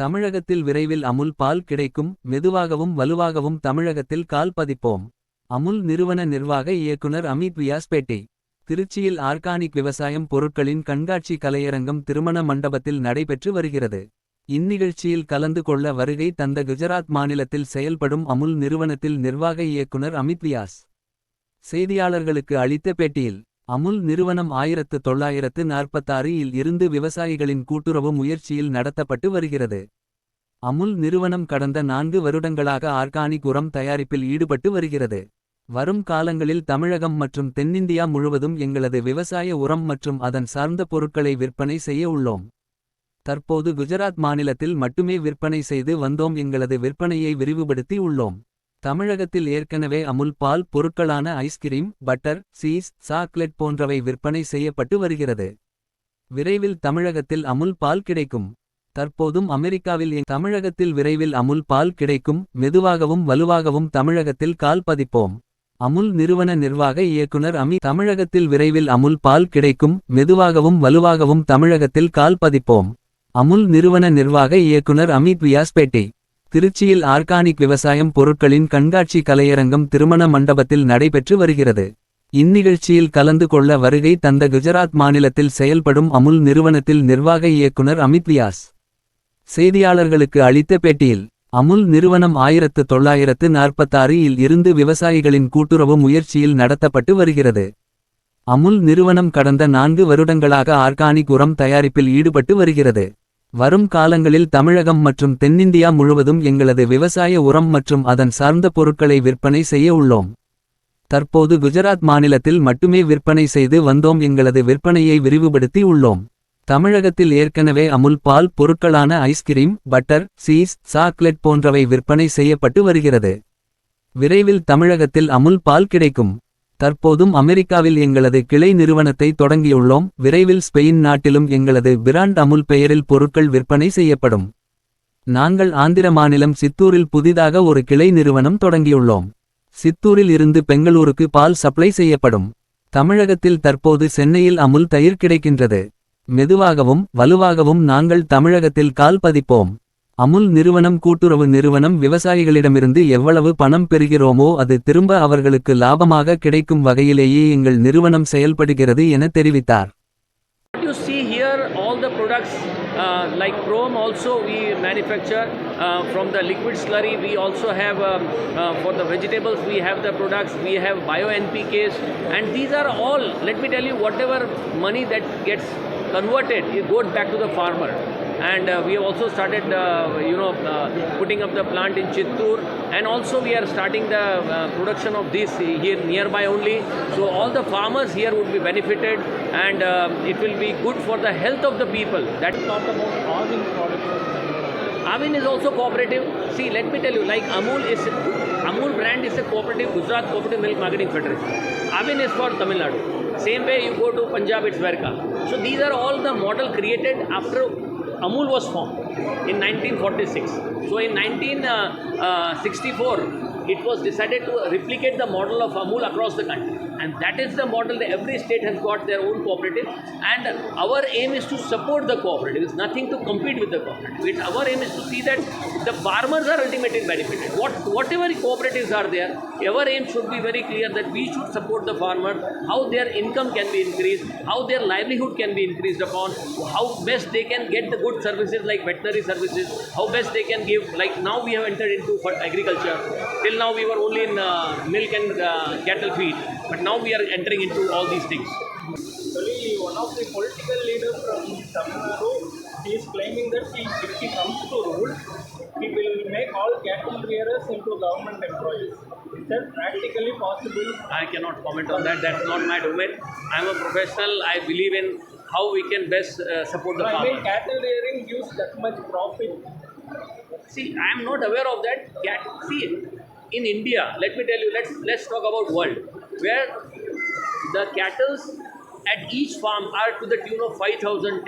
தமிழகத்தில் விரைவில் அமுல் பால் கிடைக்கும் மெதுவாகவும் வலுவாகவும் தமிழகத்தில் கால் பதிப்போம். அமுல் நிறுவன நிர்வாக இயக்குனர் அமித் வியாஸ் பேட்டி திருச்சியில் ஆர்கானிக் விவசாயம் பொருட்களின் கண்காட்சி கலையரங்கம் திருமண மண்டபத்தில் நடைபெற்று வருகிறது. இந்நிகழ்ச்சியில் கலந்து கொள்ள வருகை தந்த குஜராத் மாநிலத்தில் செயல்படும் அமுல் நிறுவனத்தில் நிர்வாக இயக்குனர் அமித் வியாஸ். செய்தியாளர்களுக்கு அளித்த பேட்டியில் அமுல் நிறுவனம் ஆயிரத்து தொள்ளாயிரத்து நாற்பத்தாறு இல் இருந்து விவசாயிகளின் கூட்டுறவு முயற்சியில் நடத்தப்பட்டு வருகிறது. அமுல் நிறுவனம் கடந்த நான்கு வருடங்களாக ஆர்கானிக் உரம் தயாரிப்பில் ஈடுபட்டு வருகிறது. வரும் காலங்களில் தமிழகம் மற்றும் தென்னிந்தியா முழுவதும் எங்களது விவசாய உரம் மற்றும் அதன் சார்ந்த பொருட்களை விற்பனை செய்ய உள்ளோம். தற்போது குஜராத் மாநிலத்தில் மட்டுமே விற்பனை செய்து வந்தோம். எங்களது விற்பனையை விரிவுபடுத்தி உள்ளோம். தமிழகத்தில் ஏற்கனவே அமுல் பால் பொருட்களான ஐஸ்கிரீம் பட்டர் சீஸ் சாக்லேட் போன்றவை விற்பனை செய்யப்பட்டு வருகிறது. விரைவில் தமிழகத்தில் அமுல் பால் கிடைக்கும். தற்போதும் அமெரிக்காவில் தமிழகத்தில் விரைவில் அமுல் பால் கிடைக்கும்? மெதுவாகவும் வலுவாகவும் தமிழகத்தில் கால் பதிப்போம். அமுல் நிறுவன நிர்வாக இயக்குனர் அமி தமிழகத்தில் விரைவில் அமுல் பால் கிடைக்கும். மெதுவாகவும் வலுவாகவும் தமிழகத்தில் கால் பதிப்போம். அமுல் நிறுவன நிர்வாக இயக்குனர் அமித் வியாஸ் பேட்டி திருச்சியில் ஆர்கானிக் விவசாயம் பொருட்களின் கண்காட்சி கலையரங்கம் திருமண மண்டபத்தில் நடைபெற்று வருகிறது. இந்நிகழ்ச்சியில் கலந்து கொள்ள வருகை தந்த குஜராத் மாநிலத்தில் செயல்படும் அமுல் நிறுவனத்தில் நிர்வாக இயக்குனர் அமித் வியாஸ். செய்தியாளர்களுக்கு அளித்த பேட்டியில் அமுல் நிறுவனம் ஆயிரத்து தொள்ளாயிரத்து நாற்பத்தாறு இல் இருந்து விவசாயிகளின் கூட்டுறவு முயற்சியில் நடத்தப்பட்டு வருகிறது. அமுல் நிறுவனம் கடந்த நான்கு வருடங்களாக ஆர்கானிக் உரம் தயாரிப்பில் ஈடுபட்டு வருகிறது. வரும் காலங்களில் தமிழகம் மற்றும் தென்னிந்தியா முழுவதும் எங்களது விவசாய உரம் மற்றும் அதன் சார்ந்த பொருட்களை விற்பனை செய்ய உள்ளோம். தற்போது குஜராத் மாநிலத்தில் மட்டுமே விற்பனை செய்து வந்தோம். எங்களது விற்பனையை விரிவுபடுத்தி உள்ளோம். தமிழகத்தில் ஏற்கனவே அமுல் பால் பொருட்களான ஐஸ்கிரீம் பட்டர் சீஸ் சாக்லேட் போன்றவை விற்பனை செய்யப்பட்டு வருகிறது. விரைவில் தமிழகத்தில் அமுல் பால் கிடைக்கும். தற்போதும் அமெரிக்காவில் எங்களது கிளை நிறுவனத்தை தொடங்கியுள்ளோம். விரைவில் ஸ்பெயின் நாட்டிலும் எங்களது பிராண்ட் அமுல் பெயரில் பொருட்கள் விற்பனை செய்யப்படும். நாங்கள் ஆந்திர மாநிலம் சித்தூரில் புதிதாக ஒரு கிளை நிறுவனம் தொடங்கியுள்ளோம். சித்தூரில் இருந்து பெங்களூருக்கு பால் சப்ளை செய்யப்படும். தமிழகத்தில் தற்போது சென்னையில் அமுல் தயிர் கிடைக்கின்றது. மெதுவாகவும் வலுவாகவும் நாங்கள் தமிழகத்தில் கால் பதிப்போம். அமுல் நிறுவனம் கூட்டுறவு நிறுவனம் விவசாயிகளிடமிருந்து எவ்வளவு பணம் பெறுகிறோமோ அது திரும்ப அவர்களுக்கு லாபமாக கிடைக்கும் வகையிலேயே எங்கள் நிறுவனம் செயல்படுகிறது என தெரிவித்தார் What you see here, all the products uh, like chrome also we manufacture uh, from the liquid slurry. We also have um, uh, for the vegetables we have the products. We have bio NPKs, and these are all. Let me tell you, whatever money that gets converted, it goes back to the farmer. And uh, we have also started, uh, you know, uh, putting up the plant in Chittoor, and also we are starting the uh, production of this here nearby only. So all the farmers here would be benefited, and uh, it will be good for the health of the people. That talk about Arvind products. Avin is also cooperative. See, let me tell you, like Amul is Amul brand is a cooperative Gujarat Cooperative Milk Marketing Federation. Avin is for Tamil Nadu. Same way you go to Punjab, it's Verka. So these are all the model created after Amul was formed in 1946. So in 1964, uh, uh, it was decided to replicate the model of Amul across the country. And that is the model that every state has got their own cooperative. And our aim is to support the cooperative. It's nothing to compete with the cooperative. It's our aim is to see that the farmers are ultimately benefited. What, whatever cooperatives are there, our aim should be very clear that we should support the farmer, how their income can be increased, how their livelihood can be increased upon, how best they can get the good services like veterinary services, how best they can give, like now we have entered into agriculture. Till now we were only in uh, milk and uh, cattle feed, but now we are entering into all these things. Actually, one of the political leaders from Tamil Nadu he is claiming that he, if he comes to rule, he will make all cattle rearers into government employees. Is that practically possible? I cannot comment on that. That's not my domain. I'm a professional. I believe in how we can best uh, support the No, I mean, cattle rearing gives that much profit. See, I am not aware of that. Cat, see, in India, let me tell you. Let's let's talk about world where the cattle at each farm are to the tune of 5,000,